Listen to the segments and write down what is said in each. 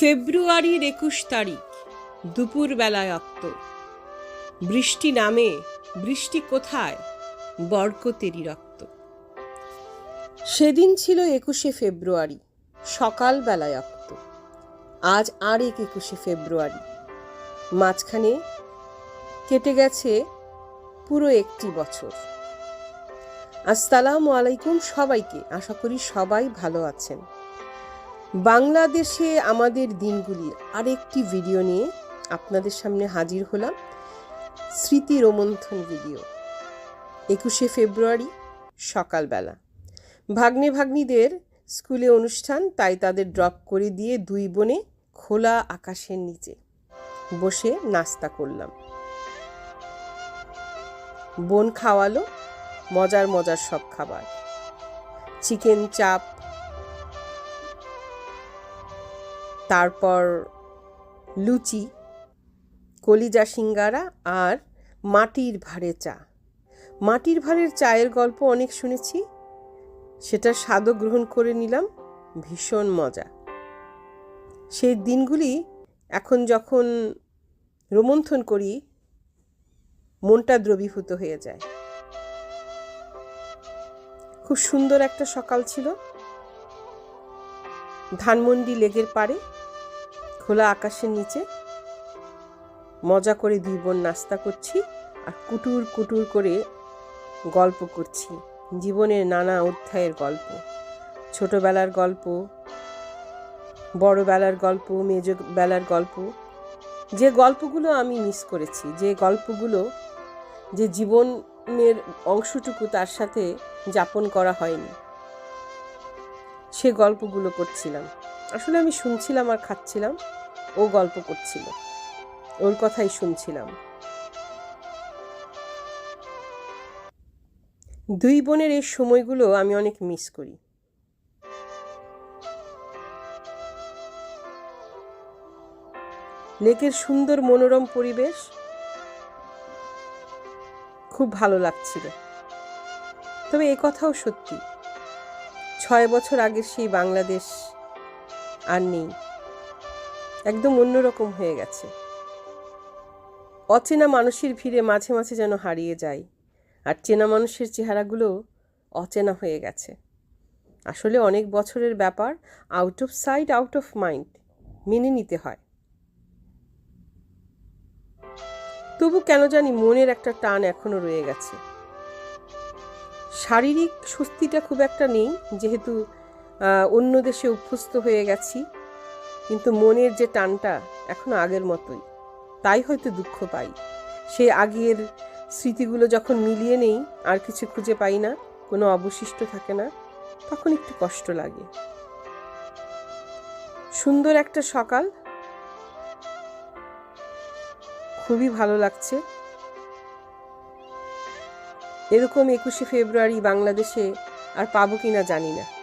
ফেব্রুয়ারির একুশ তারিখ দুপুর বেলায় অক্ত। বৃষ্টি নামে, বৃষ্টি কোথায়? বরকতেরই রক্ত। সেদিন ছিল একুশে ফেব্রুয়ারি সকাল বেলায় অক্ত। আজ আর এক একুশে ফেব্রুয়ারি। মাঝখানে কেটে গেছে পুরো একটি বছর। আসসালামু আলাইকুম সবাইকে, আশা করি সবাই ভালো আছেন। বাংলাদেশে আমাদের দিনগুলির আরেকটি ভিডিও নিয়ে আপনাদের সামনে হাজির হলাম। স্মৃতি রোমন্থন ভিডিও একুশে ফেব্রুয়ারি, সকালবেলা। ভাগ্নে ভাগ্নিদের স্কুলে অনুষ্ঠান, তাই তাদের ড্রপ করে দিয়ে দুই বোনে খোলা আকাশের নিচে বসে নাস্তা করলাম। বোন খাওয়ালো, মজার মজার সব খাবার। চিকেন চাপ তারপর লুচি, কলিজা সিঙ্গারা আর মাটির ভাঁড়ে চা। মাটির ভাঁড়ের চায়ের গল্প অনেক শুনেছি, সেটার স্বাদও গ্রহণ করে নিলাম, ভীষণ মজা। সেই দিনগুলি এখন যখন রোমন্থন করি, মনটা দ্রবীভূত হয়ে যায়। খুব সুন্দর একটা সকাল ছিল। ধানমন্ডি লেগের পাড়ে খোলা আকাশের নিচে। মজা করে দুই বোন নাস্তা করছি আর কুটুর কুটুর করে গল্প করছি। জীবনের নানা অধ্যায়ের গল্প। ছোটবেলার গল্প, বড়বেলার গল্প মেজ বেলার গল্প। যে গল্পগুলো আমি মিস করেছি, যে গল্পগুলো, যে জীবনের অংশটুকু তার সাথে যাপন করা হয়নি, সে গল্পগুলো করছিলাম আসলে আমি শুনছিলাম আর খাচ্ছিলাম। ও গল্প করছিল। ওর কথাই শুনছিলাম। দুই বোনের এই সময়গুলো আমি অনেক মিস করি। লেকের সুন্দর মনোরম পরিবেশ খুব ভালো লাগছিল। তবে এ কথাও সত্যি, ছয় বছর আগের সেই বাংলাদেশ আর নেই। একদম অন্যরকম হয়ে গেছে। অচেনা মানুষের ভিড়ে মাঝে মাঝে যেন হারিয়ে যায়, আর চেনা মানুষের চেহারাগুলো অচেনা হয়ে গেছে। আসলে অনেক বছরের ব্যাপার out of sight out of mind মেনে নিতে হয়। তবু কেন জানি মনের একটা টান এখনও রয়ে গেছে। শারীরিক স্বস্তিটা খুব একটা নেই, যেহেতু অন্য দেশে অভ্যস্ত হয়ে গেছি। কিন্তু মনের যে টানটা এখনও আগের মতোই, তাই হয়তো দুঃখ পাই। সেই আগের স্মৃতিগুলো যখন মিলিয়ে নেই, আর কিছু খুঁজে পাই না, কোনো অবশিষ্ট থাকে না, তখন একটু কষ্ট লাগে। সুন্দর একটা সকাল। খুবই ভালো লাগছে। এরকম একুশে ফেব্রুয়ারি বাংলাদেশে আর পাবো কিনা জানি না।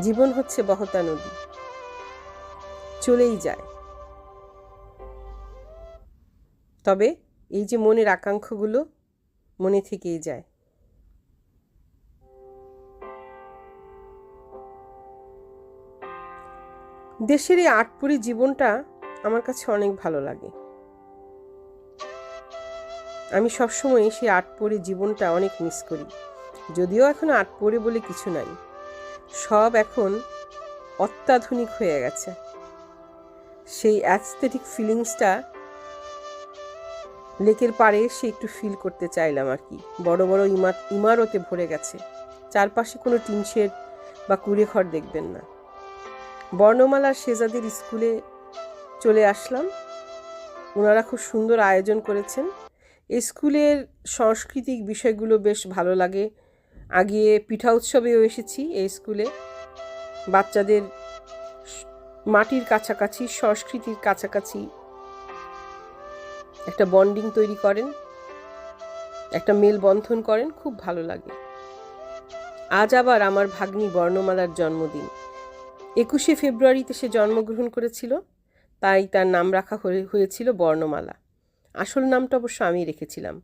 জীবন হচ্ছে বহতা নদী। চলেই যায়। তবে এই যে মনের আকাঙ্ক্ষাগুলো, মনে থেকেই যায়। দেশের এই আটপুরি জীবনটা আমার কাছে অনেক ভালো লাগে। আমি সবসময় সেই আটপরে জীবনটা অনেক মিস করি। যদিও এখন আটপরে বলে কিছু নাই। সব এখন অত্যাধুনিক হয়ে গেছে। সেই অ্যাস্থেটিক ফিলিংসটা লেকের পাড়ে সে একটু ফিল করতে চাইলাম আর কি। বড় বড় ইমার, ইমারতে ভরে গেছে। চারপাশে কোনো টিন শেড বা কুড়ে ঘর দেখবেন না। বর্ণমালার শেজাদের স্কুলে চলে আসলাম। ওনারা খুব সুন্দর আয়োজন করেছেন। স্কুলের সাংস্কৃতিক বিষয়গুলো বেশ ভালো লাগে। আগে পিঠা উৎসবেও এসেছি এই স্কুলে। বাচ্চাদের মাটির কাছাকাছি, সংস্কৃতির কাছাকাছি একটা বন্ডিং তৈরি করেন, একটা মেল বন্ধন করেন, খুব ভালো লাগে। আজ আবার আমার ভাগ্নি বর্ণমালার জন্মদিন। একুশে ফেব্রুয়ারিতে সে জন্মগ্রহণ করেছিল, তাই তার নাম রাখা হয়েছিল বর্ণমালা। আসল নামটা অবশ্য আমি রেখেছিলাম,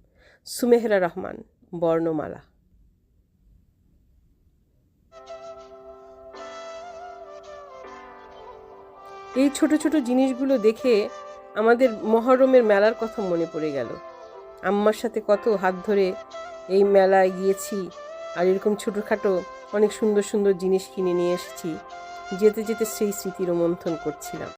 সুমেহরা রহমান, বর্ণমালা। এই ছোট ছোট জিনিসগুলো দেখে আমাদের মহরমের মেলার কথা মনে পড়ে গেল। আম্মার সাথে কত হাত ধরে এই মেলায় গিয়েছি আর এরকম ছোটোখাটো অনেক সুন্দর সুন্দর জিনিস কিনে নিয়ে এসেছি। যেতে যেতে সেই স্মৃতি রোমন্থন করছিলাম।